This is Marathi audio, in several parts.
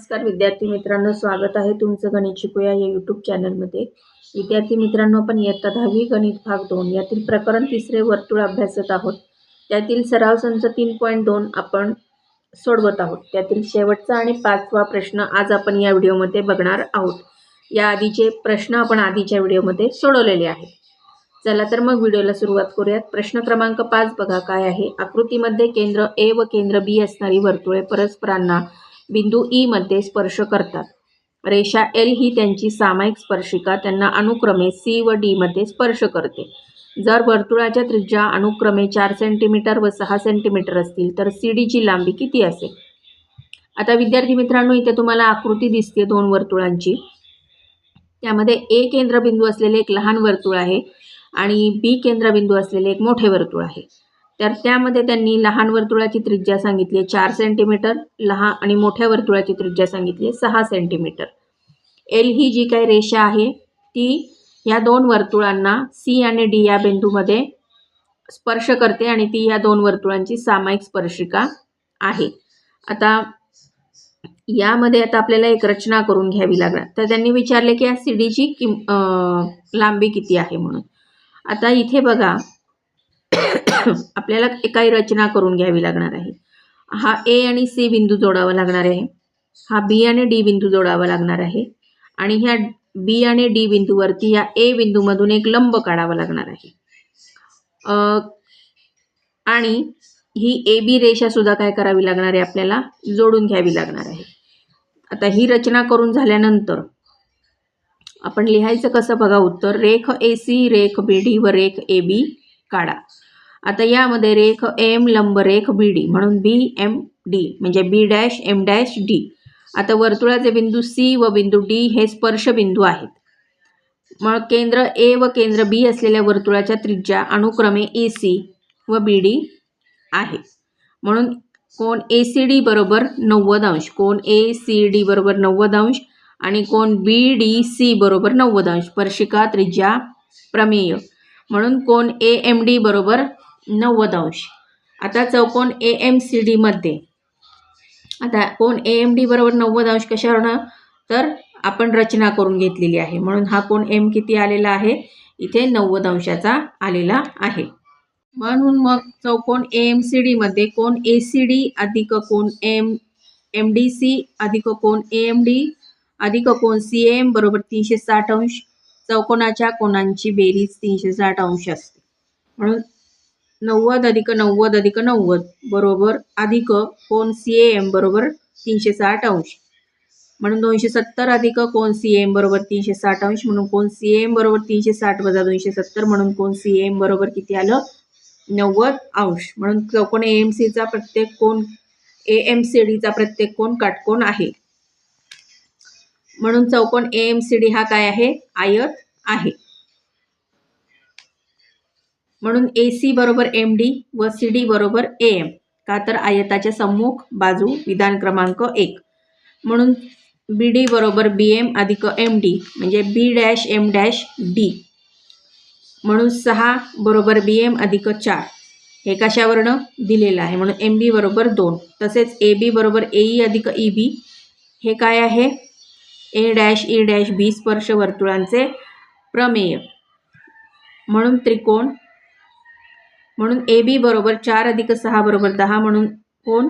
नमस्कार विद्यार्थी मित्रांनो स्वागत आहे तुमचं गणित शिकूया या यूट्यूब चॅनलमध्ये विद्यार्थी मित्रांनो आपण इयत्ता दहावी गणित भाग दोन यातील प्रकरण तिसरे वर्तुळ अभ्यासत आहोत. त्यातील सराव संच तीन पॉईंट दोन आपण सोडवत आहोत. त्यातील शेवटचा आणि पाचवा प्रश्न आज आपण या व्हिडिओमध्ये बघणार आहोत. या आधीचे प्रश्न आपण आधीच्या व्हिडिओमध्ये सोडवलेले आहेत. चला तर मग व्हिडिओला सुरुवात करूयात. प्रश्न क्रमांक पाच बघा काय आहे? आकृतीमध्ये केंद्र ए व केंद्र बी असणारी वर्तुळे परस्परांना बिंदू ई मध्ये स्पर्श करतात. रेषा एल ही त्यांची सामायिक स्पर्शिका त्यांना अनुक्रमे सी व डी मध्ये स्पर्श करते. जर वर्तुळाच्या त्रिज्या अनुक्रमे चार सेंटीमीटर व सहा सेंटीमीटर असतील तर सी डीची लांबी किती असेल? आता विद्यार्थी मित्रांनो इथे तुम्हाला आकृती दिसते दोन वर्तुळांची. त्यामध्ये ए केंद्रबिंदू असलेले एक लहान वर्तुळ आहे आणि बी केंद्रबिंदू असलेले एक मोठे वर्तुळ आहे. तर त्यामध्ये त्यांनी लहान वर्तुळाची त्रिज्या सांगितली आहे. चार सेंटीमीटर लहान आणि मोठ्या वर्तुळाची त्रिज्या सांगितली आहे. सहा सेंटीमीटर एल ही जी काही रेषा आहे ती या दोन वर्तुळांना सी आणि डी या बिंदूमध्ये स्पर्श करते आणि ती या दोन वर्तुळांची सामायिक स्पर्शिका आहे. आता यामध्ये आता आपल्याला एक रचना करून घ्यावी लागणार. तर त्यांनी विचारले की या सी डीची किम लांबी किती आहे म्हणून. आता इथे बघा आपल्याला काही रचना करून घ्यावी लागणार आहे. हा ए आणि सी बिंदू जोडावा लागणार आहे. हा बी आणि डी बिंदू जोडावा लागणार आहे. आणि ह्या बी आणि डी बिंदूवरती या ए बिंदूमधून एक लंब काढावा लागणार आहे. आणि ही ए बी रेषासुद्धा काय करावी लागणार आहे आपल्याला? जोडून घ्यावी लागणार आहे. आता ही रचना करून झाल्यानंतर आपण लिहायचं कसं बघा? उत्तर रेख ए सी रेख बी डी व रेख ए बी काढा. आता यामध्ये रेख एम लंब रेख बी डी म्हणून बी एम डी म्हणजे B dash M dash D आता वर्तुळाचे बिंदू सी व बिंदू डी हे स्पर्श बिंदू आहेत. मग केंद्र ए व केंद्र बी असलेल्या वर्तुळाच्या त्रिज्या अनुक्रमे ए सी व बी डी आहे. म्हणून कोण ए सी डी बरोबर नव्वद अंश कोण ए सी डी बरोबर नव्वद अंश आणि कोण बी डी सी बरोबर नव्वद अंश स्पर्शिका त्रिज्या प्रमेय. म्हणून कोण ए एम डी बरोबर नव्वद अंश. आता चौकोन ए एम सी डीमध्ये आता कोण? ए एम डी बरोबर नव्वद अंश कशावरनं? तर आपण रचना करून घेतलेली आहे. म्हणून हा कोण? एम किती आलेला आहे? इथे नव्वद अंशाचा आलेला आहे. म्हणून मग चौकोन ए एम सी डीमध्ये कोण? ए सी डी अधिक कोण? एम एम डी सी अधिक कोण? ए एम डी अधिक कोण? सी एम बरोबर तीनशे साठ अंश. चौकोनाच्या कोणांची बेरीज तीनशे साठ अंश असते. म्हणून नव्वद अधिक नव्वद अधिक नव्वद बरोबर अधिक कोण सी ए एम बरोबर तीनशे साठ अंश. म्हणून दोनशे सत्तर अधिक कोण सी एम बरोबर तीनशे साठ अंश म्हणून कोण सी एम बरोबर तीनशे साठ वजा दोनशे सत्तर म्हणून कोण सी एम बरोबर किती आलं? नव्वद अंश. म्हणून चौकोन ए एम सीचा प्रत्येक कोण ए एम सी डीचा प्रत्येक कोण काटकोण आहे. म्हणून चौकोन ए एम सी डी हा काय आहे? आयत आहे. म्हणून ए सी बरोबर एम डी व सी डी बरोबर ए एम का तर आयताच्या सम्मुख बाजू विधान क्रमांक एक. म्हणून बी डी बरोबर बी एम अधिक एम डी म्हणजे B dash M dash D म्हणून सहा बरोबर बी एम अधिक चार. हे कशावरनं दिलेलं आहे? म्हणून एम बी बरोबर दोन. तसेच ए बी बरोबर ए ई अधिक ई बी हे काय आहे? A dash E dash B स्पर्श वर्तुळांचे प्रमेय. म्हणून त्रिकोण म्हणून ए बी बरोबर चार अधिक सहा बरोबर दहा म्हणून कोण?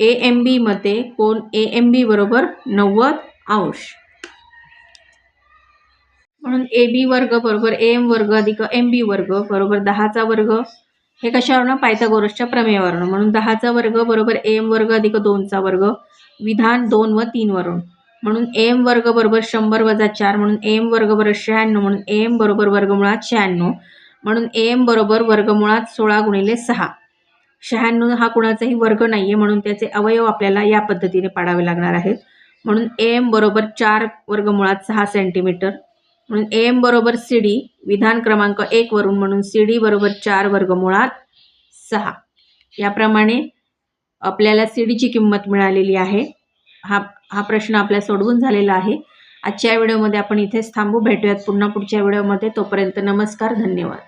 ए एम बीमध्ये कोण? ए एम बी बरोबर नव्वद अंश. म्हणून ए बी वर्ग बरोबर ए एम वर्ग अधिक एम बी वर्ग बरोबर दहाचा वर्ग. हे कशावरनं? पायथागोरसच्या प्रमेयावरनं. म्हणून दहाचा वर्ग बरोबर ए एम वर्ग अधिक दोनचा वर्ग. विधान दोन व तीन वरून. म्हणून एम वर्ग बरोबर शंभर वजा चार म्हणून एम वर्ग बरोबर शहाण्णव म्हणून एम बरोबर वर्गमुळात शहाण्णव. म्हणून एम बरोबर वर्गमुळात सोळा गुणिले सहा. शहाण्णव हा कुणाचाही वर्ग नाही आहे म्हणून त्याचे अवयव आपल्याला या पद्धतीने पाडावे लागणार आहेत. म्हणून एम बरोबर चार वर्गमुळात सहा सेंटीमीटर म्हणून एम बरोबर सी डी विधान क्रमांक एक वरून म्हणून सी डी बरोबर चार वर्गमुळात सहा. याप्रमाणे आपल्याला सी डीची किंमत मिळालेली आहे. हा हा प्रश्न आपल्या सोडवून झालेला आहे. आजच्या व्हिडिओमध्ये आपण इथेच थांबू. भेटूयात पुन्हा पुढच्या व्हिडिओमध्ये. तोपर्यंत नमस्कार धन्यवाद.